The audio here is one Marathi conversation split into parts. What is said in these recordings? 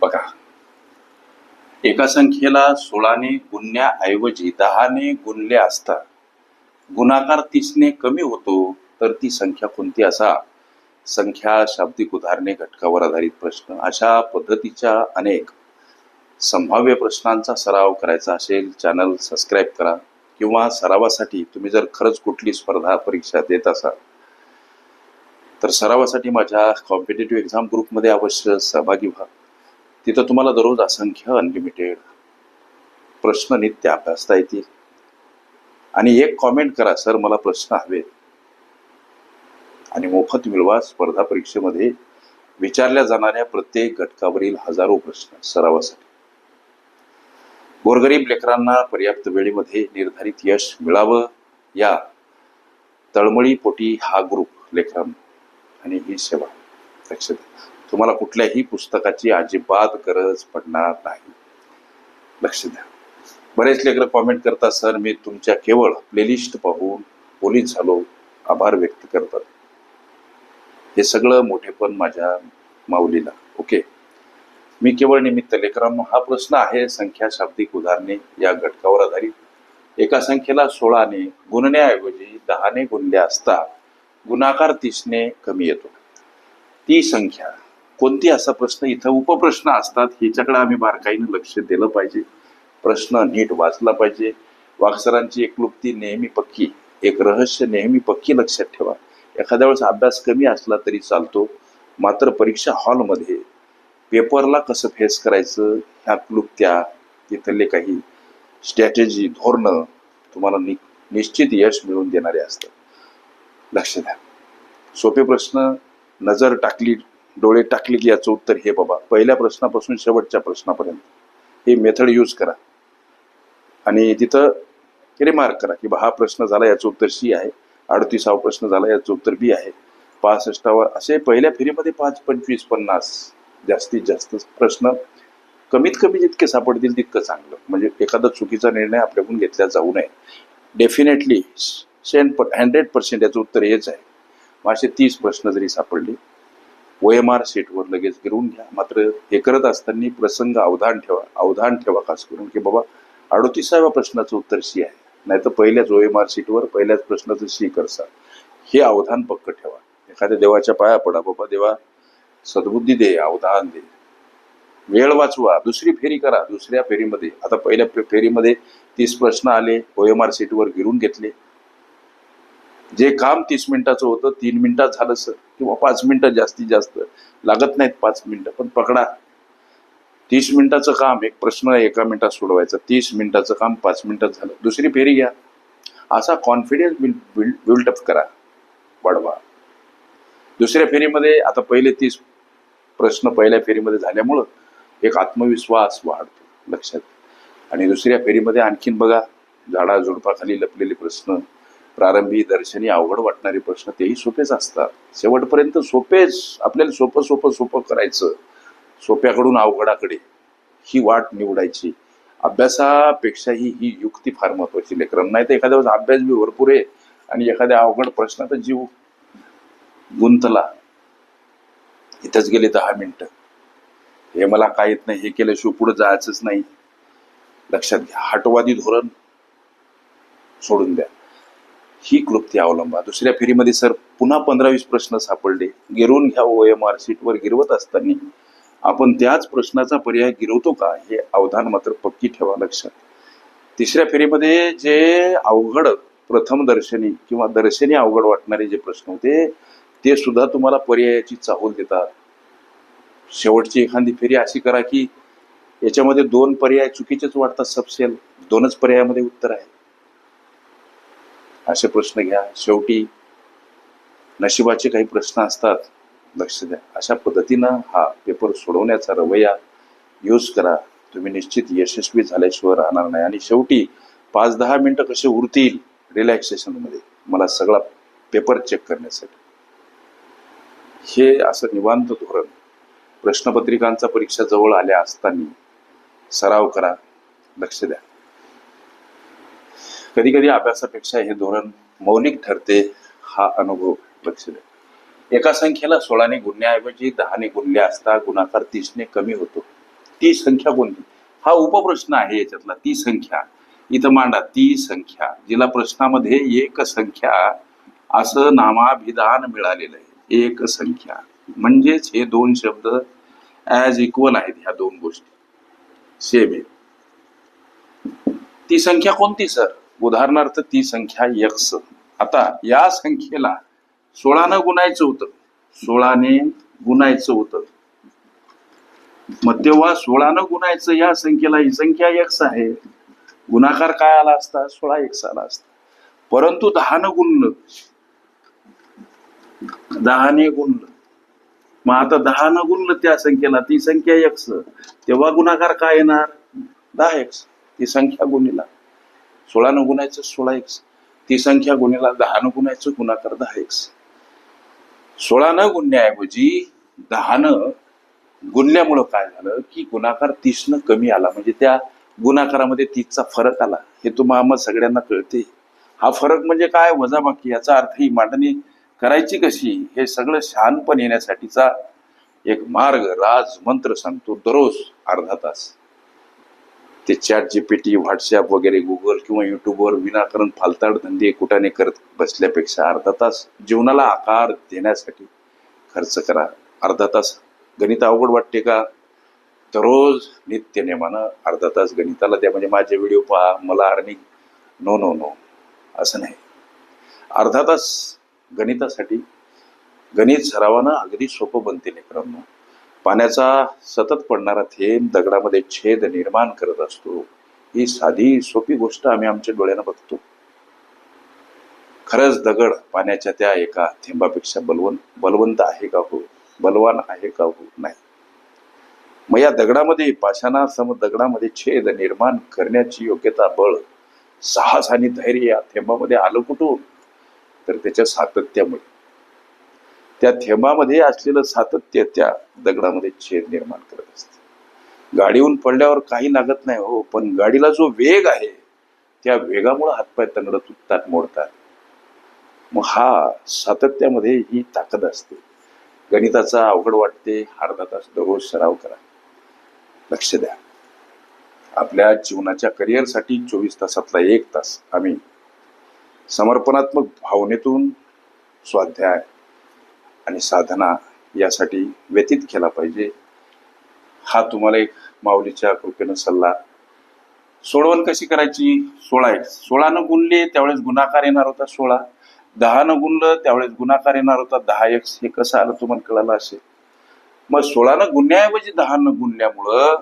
बघा. एका संख्येला सोळाने गुणण्याऐवजी दहाने गुणले असता गुणाकार तीसने कमी होतो तर ती संख्या कोणती असा? संख्या शाब्दिक उदाहरणे घटकावर आधारित प्रश्न. अशा पद्धतीच्या अनेक संभाव्य प्रश्नांचा सराव करायचा असेल चॅनल सबस्क्राईब करा किंवा सरावासाठी तुम्ही जर खरंच कुठली स्पर्धा परीक्षा देत असाल तर सरावासाठी माझ्या कॉम्पिटेटिव्ह एक्झाम ग्रुपमध्ये अवश्य सहभागी व्हा. तिथं तुम्हाला दररोज असंख्य अनलिमिटेड प्रश्न नित्य अभ्यासता येतील. आणि एक कॉमेंट करा सर मला प्रश्न हवेत. आणि मोफत मिळवा स्पर्धा परीक्षेमध्ये विचारल्या जाणाऱ्या प्रत्येक घटकावरील हजारो प्रश्न सरावासाठी. गोरगरीब लेकरांना पर्याप्त वेळेमध्ये निर्धारित यश मिळावं या तळमळीपोटी हा ग्रुप लेकरांना. आणि ही सेवा लक्ष तुम्हाला कुठल्याही पुस्तकाची अजिबात गरज पडणार नाही. लक्ष द्या. बरेच लेकर कॉमेंट करतात सर मी तुमच्या केवळ प्लेलिस्ट पाहून पोलीस झालो. आभार व्यक्त करतात. हे सगळं मोठेपण माझ्या माऊलीला. ओके. मी केवळ निमित्त लेकरांनो हा प्रश्न आहे संख्या शाब्दिक उदाहरणे या घटकावर आधारित. एका संख्येला सोळाने गुणण्याऐवजी दहाने गुणले असता गुणाकार तीसने कमी येतो. ती संख्या कोणती असा प्रश्न इथं उपप्रश्न असतात ह्याच्याकडे आम्ही बारकाईनं लक्ष दिलं पाहिजे. प्रश्न नीट वाचला पाहिजे. वाक्सरांची एक नेहमी पक्की एक रहस्य नेहमी पक्की लक्षात ठेवा. एखाद्या वेळेस अभ्यास कमी असला तरी चालतो मात्र परीक्षा हॉलमध्ये पेपरला कसं फेस करायचं ह्या क्लुप्त्या तिथले काही स्ट्रॅटेजी धोरणं तुम्हाला नि निश्चित यश मिळवून देणारे असतात. लक्ष द्या. सोपे प्रश्न नजर टाकली डोळे टाकले की याचं उत्तर हे बाबा. पहिल्या प्रश्नापासून शेवटच्या प्रश्नापर्यंत. हे मेथड यूज करा. आणि तिथं रिमार्क करा? की बा हा प्रश्न झाला याचं उत्तर सी आहे. अडतीसावा प्रश्न झाला याचं उत्तर बी आहे. पासष्टावा असे पहिल्या फेरीमध्ये पाच पंचवीस पन्नास जास्तीत जास्त प्रश्न कमीत कमी जितके सापडतील तितकं चांगलं. म्हणजे एखादा चुकीचा निर्णय आपल्याकडून घेतला जाऊ नये. डेफिनेटली सेंट हंड्रेड पर्सेंट याचं उत्तर हेच आहे. मग असे तीस प्रश्न जरी सापडले ओ एम आर सीटवर लगेच गिरवून घ्या. मात्र हे करत असताना प्रसंग अवधान ठेवा अवधान ठेवा खास करून की बाबा अडोतीसाव्या प्रश्नाचं उत्तर सी आहे. नाही तर पहिल्याच ओ एम आर सीटवर पहिल्याच प्रश्नाचं सी करसा. हे अवधान पक्क ठेवा. एखाद्या देवाच्या पाया पडा. बाबा देवा सद्बुद्धी दे अवधान दे. वेळ वाचवा. दुसरी फेरी करा. दुसऱ्या फेरीमध्ये आता पहिल्या फेरीमध्ये तीस प्रश्न आले. ओ एम आर सीटवर गिरून घेतले. जे काम तीस मिनिटाचं होतं तीन मिनिटात झालं सर. किंवा पाच मिनिटं जास्तीत जास्त. लागत नाहीत पाच मिनिटं पण पकडा. तीस मिनिटाचं काम एक प्रश्न एका मिनिटात सोडवायचा. तीस मिनिटाचं काम पाच मिनिटात झालं. दुसरी फेरी घ्या. असा कॉन्फिडन्स बिल्ड बिल्ड बिल्डअप करा. वाढवा. दुसऱ्या फेरीमध्ये आता पहिले तीस प्रश्न पहिल्या फेरीमध्ये झाल्यामुळं एक आत्मविश्वास वाढतो लक्षात. आणि दुसऱ्या फेरीमध्ये आणखीन बघा झाडा झुडपाखाली लपलेले प्रश्न. प्रारंभी दर्शनी अवघड वाटणारे प्रश्न तेही सोपेच असतात. शेवटपर्यंत सोपेच आपल्याला सोपं सोपं सोपं करायचं. सोप्याकडून अवघडाकडे ही वाट निवडायची. अभ्यासापेक्षाही ही युक्ती फार महत्वाची लेकरांना नाही तर एखाद्या वेळेस अभ्यास बी भरपूर आहे आणि एखाद्या अवघड प्रश्नात जीव गुंतला. इथंच गेले दहा मिनिटं. हे मला काय येत नाही हे केल्याशिवाय पुढे जायचंच नाही. लक्षात घ्या. हटवादी धोरण सोडून द्या. ही क्लुप्ती अवलंबा. दुसऱ्या फेरीमध्ये सर पुन्हा पंधरा वीस प्रश्न सापडले. गिरवून घ्या ओ एम आर सीटवर गिरवत असताना. आपण त्याच प्रश्नाचा पर्याय गिरवतो का? हे अवधान मात्र पक्की ठेवा लक्षात. तिसऱ्या फेरीमध्ये जे अवघड प्रथम दर्शनी किंवा दर्शनी अवघड वाटणारे जे प्रश्न होते ते सुद्धा तुम्हाला पर्यायाची चाहूल देतात. शेवटची एखादी फेरी अशी करा की याच्यामध्ये दोन पर्याय चुकीचेच वाटतात सबसेल. दोनच पर्यायामध्ये उत्तर आहे. असे प्रश्न घ्या. शेवटी नशिबाचे काही प्रश्न असतात. लक्ष द्या. अशा पद्धतीनं हा पेपर सोडवण्याचा रवैया यूज करा. तुम्ही निश्चित यशस्वी झाल्याशिवाय राहणार नाही. आणि शेवटी पाच दहा मिनटं कसे उरतील रिलॅक्सेशनमध्ये मला सगळा पेपर चेक करण्यासाठी. हे असं निवांत धोरण. प्रश्नपत्रिकांचा परीक्षा जवळ आल्या असताना सराव करा. लक्ष द्या. कधी कधी अभ्यासापेक्षा हे धोरण मौलिक ठरते हा अनुभव लक्षात एका संख्येला सोळाने गुणण्याऐवजी दहाने गुणले असता गुणाकार तीसने कमी होतो. ती संख्या कोणती? हा उपप्रश्न आहे याच्यातला. ती संख्या. इथं मांडा. ती संख्या. जिला प्रश्नामध्ये एक संख्या असं नामाभिधान मिळालेलं आहे. एक संख्या. म्हणजेच हे दोन शब्द ॲज इक्वल आहेत ह्या दोन गोष्टी. सेम आहे. ती संख्या कोणती सर उदाहरणार्थ ती संख्या यक्स आता या संख्येला सोळानं गुणायचं होतं. सोळाने गुणायचं होतं. मग तेव्हा सोळानं गुणायचं या संख्येला ही संख्या यक्स आहे. गुणाकार काय आला असता? सोळा एक्स आला असता. परंतु दहानं गुणलं. दहाने गुणलं. मग आता दहानं गुणलं त्या संख्येला. ती संख्या एक्स तेव्हा गुणाकार काय येणार? दहा एक्स ती संख्या गुणिला. सोळानं गुणायचं सोळा एक्स ती संख्या गुणिला दहानं गुणायचं गुणाकार दहा एक्स सोळा न गुणण्याऐवजी दहानं गुणल्यामुळं काय झालं की गुणाकार तीसनं कमी आला. म्हणजे त्या गुणाकारामध्ये तीसचा फरक आला. हे तुम्हाला सगळ्यांना कळते. हा फरक म्हणजे काय? वजाबाकी याचा अर्थ ही मांडणी करायची कशी? हे सगळं शहाणपण येण्यासाठीचा एक मार्ग राज मंत्र सांगतो दररोज अर्धा तास. ते चॅट जीपीटी व्हॉट्सॲप वगैरे गुगल किंवा युट्यूबवर विनाकारण फालताड धंदे कुठाने करत बसल्यापेक्षा अर्धा तास जीवनाला आकार देण्यासाठी खर्च करा. अर्धा तास. गणित अवघड वाटते का? दररोज नित्य नेमानं अर्धा तास गणिताला द्या. म्हणजे माझे व्हिडिओ पहा मला अर्निंग नो नो नो असं नाही. अर्धा तास गणितासाठी गणित सरावानं अगदी सोपं बनते लेकरांना. पाण्याचा सतत पडणारा थेंब दगडामध्ये छेद निर्माण करत असतो. ही साधी सोपी गोष्ट आम्ही आमच्या डोळ्यानं बघतो. खरंच दगड पाण्याच्या त्या एका थेंबापेक्षा बलवंत बलवंत आहे का हो? बलवान आहे का हो? नाही. मग या दगडामध्ये पाषाणासम दगडामध्ये छेद निर्माण करण्याची योग्यता बळ साहस आणि धैर्य या थेंबामध्ये आलं कुठून? तर त्याच्या सातत्यामुळे. त्या थेंबामध्ये असलेलं सातत्य त्या दगडामध्ये छेद निर्माण करत असते. गाडीहून पडल्यावर काही लागत नाही हो पण गाडीला जो वेग आहे त्या वेगामुळे हातपाय तंगड तुटतात मोडतात. मग हा सातत्यामध्ये ही ताकद असते. गणिताचा अवघड वाटते अर्धा तास दररोज सराव करा. लक्ष द्या. आपल्या जीवनाच्या करिअरसाठी चोवीस तासातला एक तास आम्ही समर्पणात्मक भावनेतून स्वाध्याय आणि साधना यासाठी व्यतीत केला पाहिजे. हा तुम्हाला एक माऊलीच्या कृपेनं सल्ला. सोडवण कशी करायची? सोळा एक सोळानं गुणले त्यावेळेस गुणाकार येणार होता सोळा. दहानं गुणलं त्यावेळेस गुणाकार येणार होता दहा. एक हे कसं आलं तुम्हाला कळालं असेल? मग सोळानं गुणण्याऐवजी दहानं गुणल्यामुळं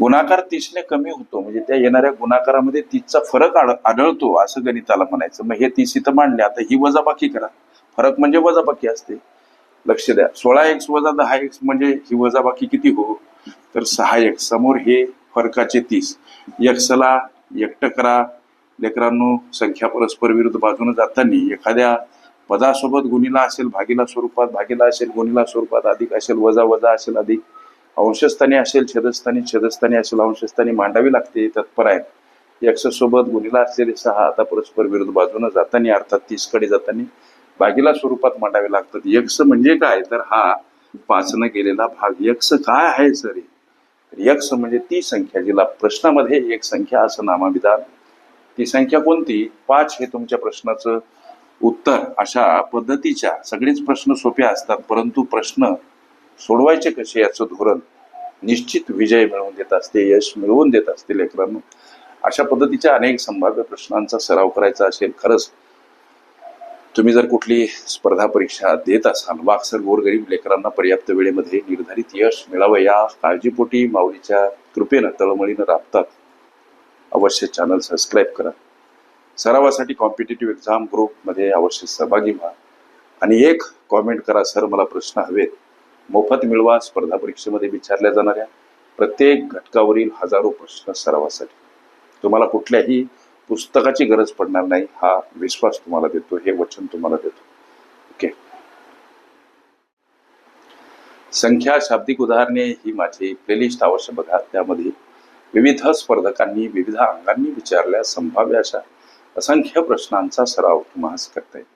गुणाकार तीसने कमी होतो. म्हणजे त्या येणाऱ्या गुणाकारामध्ये तीसचा फरक आढळतो असं गणिताला म्हणायचं. मग हे तीस इथं मांडले. आता ही वजाबाकी करा. फरक म्हणजे वजाबाकी असते. लक्ष द्या. सोळा एक्स वजा दहा एक्स म्हणजे ही वजाबाकी किती हो? तर सहा एक्स समोर हे फरकाचे तीस. एक्सला एकटं करा. लेकरांनो संख्या परस्पर विरुद्ध बाजूने जाताना एखाद्या पदासोबत गुणीला असेल भागीला स्वरूपात भागीला असेल गुणीला स्वरूपात अधिक असेल वजा वजा असेल अधिक अंशस्थानी असेल छेदस्थानी छेदस्थानी असेल अंशस्थानी मांडावी लागते तत्पर आहे एक्स सोबत गुणीला असलेले सहा आता परस्पर विरुद्ध बाजूने जाताना अर्थात तीसकडे जाताना भागीला स्वरूपात मांडावे लागतात. यक्ष म्हणजे काय? तर हा पाचनं गेलेला भाग. यक्ष काय आहे सर? यक्ष म्हणजे ती संख्या जिला प्रश्नामध्ये एक संख्या असं नामाविधान ती संख्या कोणती? पाच हे तुमच्या प्रश्नाचं उत्तर. अशा पद्धतीच्या सगळेच प्रश्न सोपे असतात परंतु प्रश्न सोडवायचे कसे याचं धोरण? निश्चित विजय मिळवून देत असते यश मिळवून देत असते लेकरांनो. अशा पद्धतीच्या अनेक संभाव्य प्रश्नांचा सराव करायचा असेल खरंच तुम्ही जर कुठली स्पर्धा परीक्षा देत असाल वाक्सर गोरगरीब लेकरांना पर्याप्त वेळेमध्ये निर्धारित यश मिळावं या काळजीपोटी माऊलीच्या कृपेनं तळमळीनं राबतात. अवश्य चॅनल सबस्क्राईब करा. सरावासाठी कॉम्पिटेटिव्ह एक्झाम ग्रुपमध्ये अवश्य सहभागी व्हा. आणि एक कॉमेंट करा सर मला प्रश्न हवेत. मोफत मिळवा स्पर्धा परीक्षेमध्ये विचारल्या जाणाऱ्या प्रत्येक घटकावरील हजारो प्रश्न सरावासाठी. तुम्हाला कुठल्याही पुस्तकाची गरज पडणार नाही हा विश्वास तुम्हाला देतो हे वचन तुम्हाला देतो. ओके संख्या शाब्दिक उदाहरणे ही माझी प्लेलिस्ट अवश्य बघा. त्यामध्ये विविध स्पर्धकांनी विविध अंगांनी विचारल्या संभाव्य अशा असंख्य प्रश्नांचा सराव तुम्हाला करता येईल.